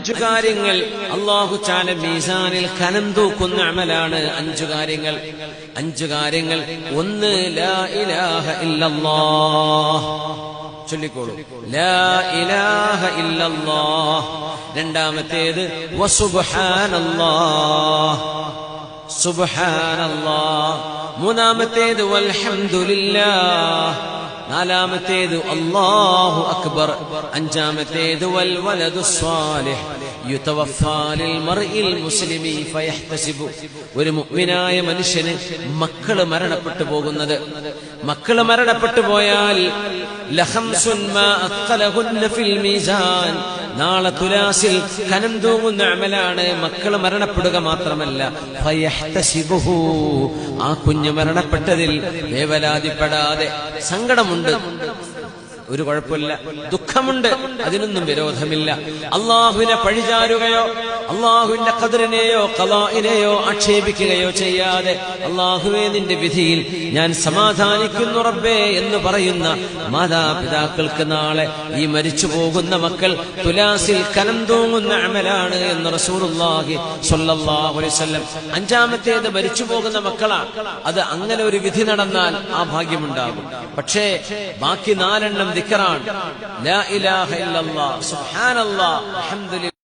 അഞ്ചു കാര്യങ്ങൾ അള്ളാഹു ചാല മീസാനിൽ കനം തൂക്കുന്ന അമലാണ്. അഞ്ചു കാര്യങ്ങൾ. അഞ്ചു കാര്യങ്ങൾ. ഒന്ന് ലാ ഇലാഹ ചൊല്ലിക്കോളൂ. ലാ ഇലാഹ രണ്ടാമത്തേത് മൂന്നാമത്തേത് നാലാമത്തേത് അല്ലാഹു അക്ബർ. അഞ്ചാമത്തേത് വൽ വലദു സ്വാലിഹ്. യുതവഫാലിൽ മർഇൽ മുസ്ലിമി ഫയഹ്തസിബു. ഒരു മുഅ്മിനായ മനുഷ്യന് മക്കൾ മരണപ്പെട്ടു പോകുന്നത്. മക്കൾ മരണപ്പെട്ടു പോയാൽ നാളെ തുലാസിൽ കനം തൂങ്ങുന്ന അമലാണ്. മക്കൾ മരണപ്പെടുക മാത്രമല്ല ആ കുഞ്ഞ് മരണപ്പെട്ടതിൽ വേവലാതിപ്പെടാതെ സങ്കടമുണ്ട്. ഒരു കുഴപ്പമില്ല. ദുഃഖമുണ്ട്. അതിനൊന്നും വിരോധമില്ല. അള്ളാഹുവിനെ പഴിചാരുകയോ അള്ളാഹുവിന്റെ കതിറിനെയോ കലാഇനെയോ ആക്ഷേപിക്കുകയോ ചെയ്യാതെ അള്ളാഹുവെ നിന്റെ വിധിയിൽ ഞാൻ സമാധാനിക്കുന്നു റബ്ബേ എന്ന് പറയുന്ന മാതാപിതാക്കൾക്ക് നാളെ ഈ മരിച്ചു പോകുന്ന മക്കൾ തുലാസിൽ കനം തൂങ്ങുന്ന അമലാണ് എന്ന് റസൂറുല്ലാഹി വസല്ലം അഞ്ചാമത്തേത് മരിച്ചു പോകുന്ന മക്കളാണ് അത് അങ്ങനെ ഒരു വിധി നടന്നാൽ ആ ഭാഗ്യമുണ്ടാകും. പക്ഷേ ബാക്കി നാലെണ്ണം ദിക്കറാണ്. ലാ ഇലാഹ ഇല്ലല്ലാഹ് സുബ്ഹാനല്ലാഹ് അൽഹംദുലില്ലാഹ്.